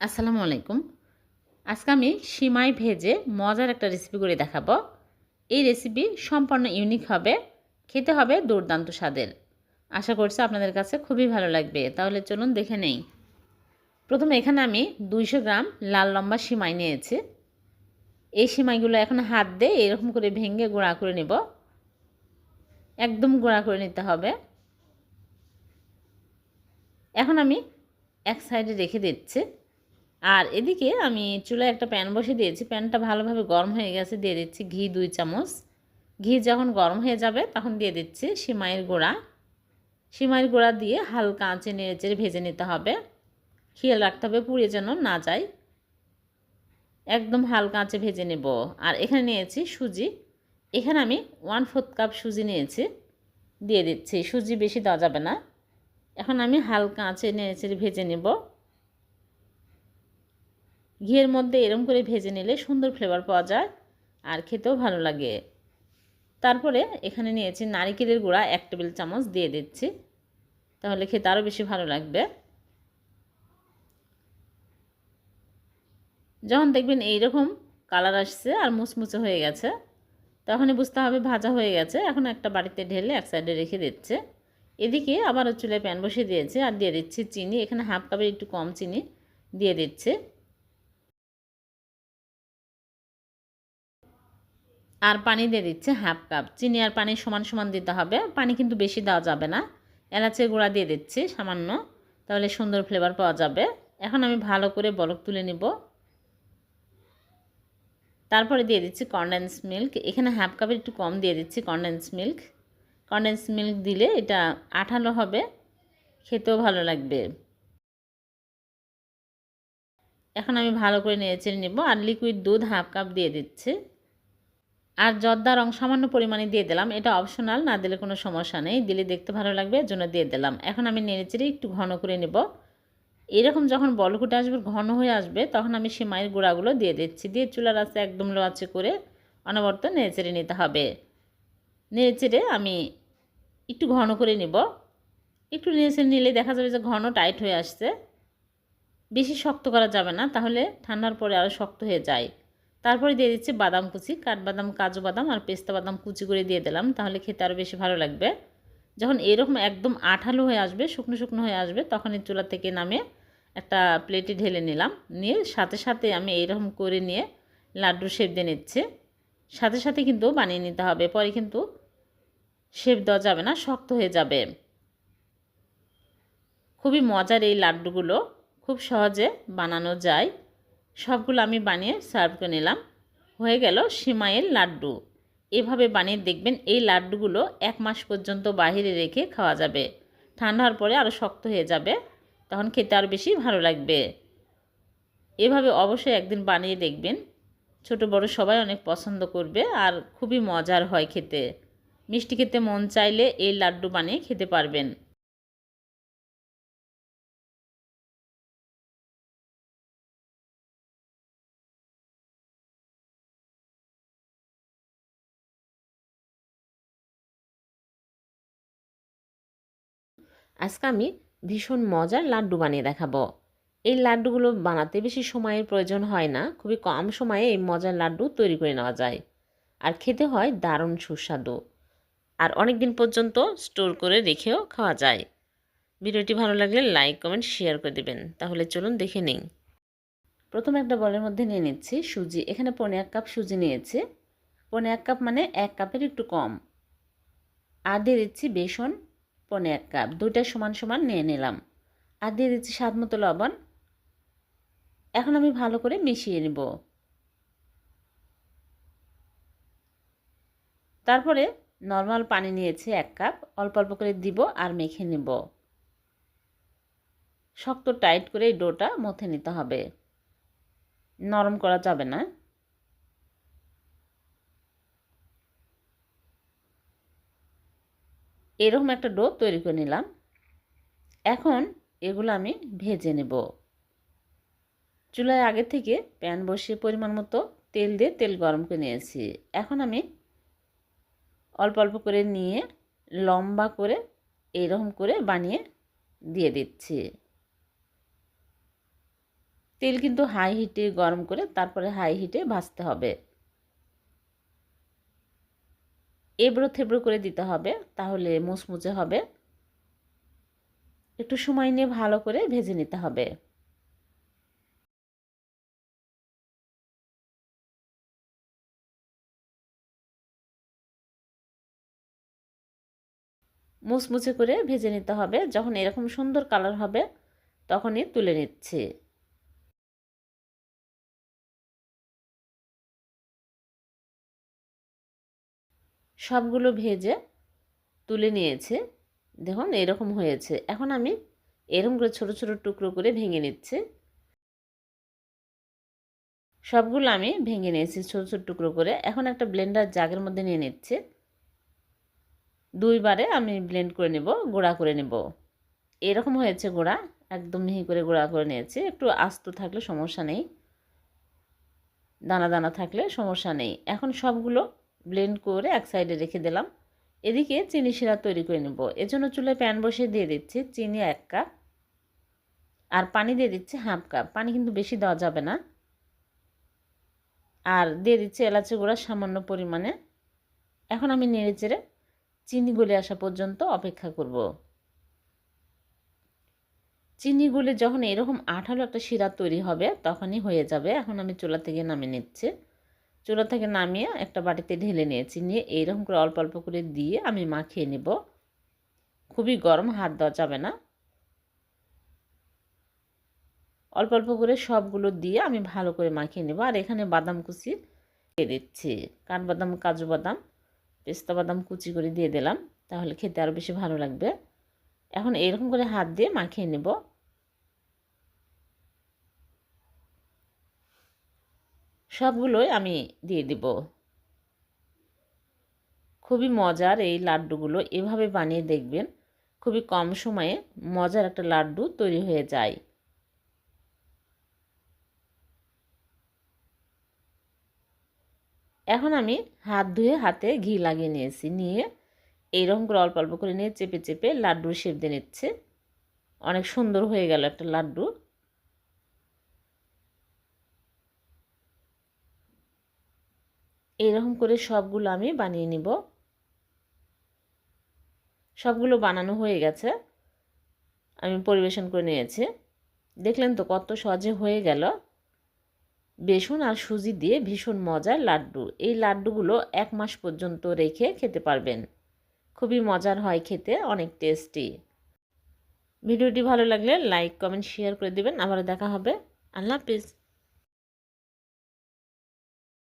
আসসালামু আলাইকুম। আজকে আমি সিমাই ভেজে মজার একটা রেসিপি করে দেখাবো। এই রেসিপি সম্পূর্ণ ইউনিক হবে, খেতে হবে দুর্দান্ত স্বাদের। আশা করছি আপনাদের কাছে খুবই ভালো লাগবে। তাহলে চলুন দেখে নেই। প্রথমে এখানে আমি দুইশো গ্রাম লাল লম্বা সিমাই নিয়েছি। এই সিমাইগুলো এখন হাত দিয়ে এরকম করে ভেঙে গোড়া করে নেব। একদম গোড়া করে নিতে হবে। এখন আমি এক সাইডে রেখে দিচ্ছি। আর এদিকে আমি চুলায় একটা প্যান বসে দিয়েছি। প্যানটা ভালোভাবে গরম হয়ে গেছে, দিয়ে দিচ্ছি ঘি দুই চামচ। ঘি যখন গরম হয়ে যাবে তখন দিয়ে দিচ্ছি সিমাইয়ের গোড়া। সিমাইয়ের গোড়া দিয়ে হালকা আঁচে নেড়ে চেড়ে ভেজে নিতে হবে। খেয়াল রাখতে হবে পুড়িয়ে যেন না যায়। একদম হালকা আঁচে ভেজে নেব। আর এখানে নিয়েছি সুজি। এখানে আমি ওয়ান ফোর্থ কাপ সুজি নিয়েছি। দিয়ে দিচ্ছি। সুজি বেশি দেওয়া যাবে না। এখন আমি হালকা আঁচে নেড়ে চেড়ে ভেজে নেব। ঘিয়ের মধ্যে এরম করে ভেজে নিলে সুন্দর ফ্লেভার পাওয়া যায় আর খেতেও ভালো লাগে। তারপরে এখানে নিয়েছি নারিকেলের গুঁড়া এক টেবিল চামচ দিয়ে দিচ্ছি। তাহলে খেতে আরও বেশি ভালো লাগবে। যখন দেখবেন এইরকম কালার আসছে আর মুচমুচে হয়ে গেছে, তখনই বুঝতে হবে ভাজা হয়ে গেছে। এখন একটা বাড়িতে ঢেলে এক সাইডে রেখে দিচ্ছে। এদিকে আবারও চুলে প্যান বসিয়ে দিয়েছে আর দিয়ে দিচ্ছি চিনি। এখানে হাফ কাপের একটু কম চিনি দিয়ে দিচ্ছে। আর পানি দিয়ে দিচ্ছে হাফ কাপ চিনি আর পানি সমান সমান দিতে হবে। পানি কিন্তু বেশি দেওয়া যাবে না। এলাচের গুঁড়া দিয়ে দিচ্ছি সামান্য, তাহলে সুন্দর ফ্লেভার পাওয়া যাবে। এখন আমি ভালো করে বলক তুলে নিব। তারপরে দিয়ে দিচ্ছি কনডেন্স মিল্ক এখানে হাফ কাপের একটু কম দিয়ে দিচ্ছি কনডেন্স মিল্ক কনডেন্স মিল্ক দিলে এটা আঠালো হবে। খেতেও ভালো লাগবে। এখন আমি ভালো করে নেড়ে নেব। আর লিকুইড দুধ হাফ কাপ দিয়ে দিচ্ছি। আর জর্দা রং সামান্য পরিমাণে দিয়ে দিলাম। এটা অপশনাল না দিলে কোনো সমস্যা নেই। দিলে দেখতে ভালো লাগবে, এর জন্য দিয়ে দিলাম। এখন আমি নেড়েচেড়ে একটু ঘন করে নেব। এরকম যখন বলকুটে আসবে, ঘন হয়ে আসবে, তখন আমি সেমাইয়ের গুঁড়াগুলো দিয়ে দিচ্ছি। দিয়ে চুলার আছে একদম লো আছে করে অনবর্ত নেড়েচেড়ে নিতে হবে। নেড়েচেড়ে আমি একটু ঘন করে নেব। একটু নেড়েচেড়ে নিলে দেখা যাবে যে ঘন টাইট হয়ে আসছে। বেশি শক্ত করা যাবে না, তাহলে ঠান্ডার পরে আরও শক্ত হয়ে যায়। তারপরে দিয়ে দিচ্ছি বাদাম কুচি, কাঠবাদাম, কাজু বাদাম আর পেস্তা বাদাম কুচি করে দিয়ে দিলাম, তাহলে খেতে আরও বেশি ভালো লাগবে। যখন এরকম একদম আঠালো হয়ে আসবে, শুকনো শুকনো হয়ে আসবে, তখন এই চুলা থেকে নামে একটা প্লেটে ঢেলে নিলাম। নিয়ে সাথে সাথে আমি এইরকম করে নিয়ে লাড্ডু শেপ দিয়ে নিচ্ছে। সাথে সাথে কিন্তু বানিয়ে নিতে হবে, পরে কিন্তু শেপ দেওয়া যাবে না, শক্ত হয়ে যাবে। খুবই মজার এই লাড্ডুগুলো, খুব সহজে বানানো যায়। সবগুলো আমি বানিয়ে সার্ভ করে নিলাম। হয়ে গেল সিমাইয়ের লাড্ডু। এভাবে বানিয়ে দেখবেন এই লাড্ডুগুলো এক মাস পর্যন্ত বাহিরে রেখে খাওয়া যাবে। ঠান্ডা হওয়ার পরে আরও শক্ত হয়ে যাবে, তখন খেতে আরও বেশি ভালো লাগবে। এভাবে অবশ্যই একদিন বানিয়ে দেখবেন। ছোট, বড় সবাই অনেক পছন্দ করবে আর খুবই মজার হয় খেতে। মিষ্টি খেতে মন চাইলে এই লাড্ডু বানিয়ে খেতে পারবেন। আজকে আমি ভীষণ মজার লাড্ডু বানিয়ে দেখাবো। এই লাড্ডুগুলো বানাতে বেশি সময়ের প্রয়োজন হয় না, খুবই কম সময়ে এই মজার লাড্ডু তৈরি করে নেওয়া যায়। আর খেতে হয় দারুণ সুস্বাদু। আর অনেক দিন পর্যন্ত স্টোর করে রেখেও খাওয়া যায়। ভিডিওটি ভালো লাগলে লাইক, কমেন্ট, শেয়ার করে দেবেন। তাহলে চলুন দেখে নিন প্রথম একটা বলের মধ্যে নিয়ে নিচ্ছি সুজি। এখানে পনে এক কাপ সুজি নিয়েছে। পনে এক কাপ মানে এক কাপের একটু কম। আর দিয়ে দিচ্ছি বেসন। পনে এক কাপ, দুইটা সমান সমান নিয়ে নিলাম। আর দিয়ে দিচ্ছি স্বাদ মতো লবণ। এখন আমি ভালো করে মিশিয়ে নেব। তারপরে নর্মাল পানি নিয়েছি এক কাপ, অল্প অল্প করে দিব আর মেখে নেব। শক্ত টাইট করে এই ডোটা মথে নিতে হবে। নরম করা যাবে না। এরকম একটা ডো তৈরি করে নিলাম। এখন এগুলো আমি ভেজে নেব। চুলায় আগে থেকে প্যান বসিয়ে পরিমাণ মতো তেল দিয়ে তেল গরম করে নিয়েছি। এখন আমি অল্প অল্প করে নিয়ে লম্বা করে এইরকম করে বানিয়ে দিয়ে দিচ্ছি। তেল কিন্তু হাই হিটে গরম করে তারপরে হাই হিটে ভাজতে হবে। এবড়ো থেবড়ো করে দিতে হবে, তাহলে মুচমুচে হবে। একটু সময় নিয়ে ভালো করে ভেজে নিতে হবে। মুচমুচে করে ভেজে নিতে হবে, যখন এরকম সুন্দর কালার হবে, তখনই তুলে নিচ্ছি। সবগুলো ভেজে তুলে নিয়েছে। দেখুন, এরকম হয়েছে। এখন আমি এরকম করে ছোট ছোট টুকরো করে ভেঙে নিচ্ছি। সবগুলো আমি ভেঙে নিয়েছি ছোট ছোট টুকরো করে। এখন একটা ব্লেন্ডার জাগের মধ্যে নিয়ে নিচ্ছে। দুইবারে আমি ব্লেন্ড করে নেব, গোড়া করে নেব। এরকম হয়েছে গোড়া, একদম মিহি করে গোড়া করে নিয়েছি। একটু আস্ত থাকলে সমস্যা নেই, দানা দানা থাকলে সমস্যা নেই। এখন সবগুলো ব্লেন্ড করে এক সাইডে রেখে দিলাম। এদিকে চিনি শিরা তৈরি করে নেব। এজন্য চুলে প্যান বসিয়ে দিয়ে দিচ্ছি চিনি এক কাপ আর পানি দিয়ে দিচ্ছি হাফ কাপ পানি কিন্তু বেশি দেওয়া যাবে না। আর দিয়ে দিচ্ছি এলাচি গুঁড়া সামান্য পরিমাণে। এখন আমি নেড়ে চেড়ে চিনি গলে আসা পর্যন্ত অপেক্ষা করব। চিনি গলে যখন এরকম আঠালো একটা শিরা তৈরি হবে, তখনই হয়ে যাবে। এখন আমি চুলা থেকে নামিয়ে নিচ্ছি। চুলা থেকে নামিয়ে একটা বাটিতে ঢেলে নিয়েছি। নিয়ে এইরকম করে অল্প অল্প করে দিয়ে আমি মাখিয়ে নেব। খুবই গরম, হাত দেওয়া যাবে না। অল্প অল্প করে সবগুলো দিয়ে আমি ভালো করে মাখিয়ে নেব। আর এখানে বাদাম কুচি দিয়ে দিচ্ছি। কাঠবাদাম কাজু বাদাম, পেস্তা বাদাম কুচি করে দিয়ে দিলাম। তাহলে খেতে আরও বেশি ভালো লাগবে। এখন এরকম করে হাত দিয়ে মাখিয়ে নেব। সবগুলোই আমি দিয়ে দিব। খুবই মজার এই লাড্ডুগুলো এভাবে বানিয়ে দেখবেন, খুবই কম সময়ে মজার একটা লাড্ডু তৈরি হয়ে যায়। এখন আমি হাত ধুয়ে হাতে ঘি লাগিয়ে নিয়েছি, নিয়ে এইরকম করে অল্প অল্প করে নিয়ে চেপে চেপে লাড্ডুর শেপ দিয়ে নিচ্ছে। অনেক সুন্দর হয়ে গেল একটা লাড্ডু। এইরকম করে সবগুলো আমি বানিয়ে নিব। সবগুলো বানানো হয়ে গেছে। আমি পরিবেশন করে নিয়েছি। দেখলেন তো কত সহজে হয়ে গেল। বেসন আর সুজি দিয়ে ভীষণ মজার লাড্ডু। এই লাড্ডুগুলো এক মাস পর্যন্ত রেখে খেতে পারবেন। খুবই মজার হয় খেতে, অনেক টেস্টি। ভিডিওটি ভালো লাগলে লাইক, কমেন্ট, শেয়ার করে দেবেন। আবার দেখা হবে। আল্লাহ হাফিজ।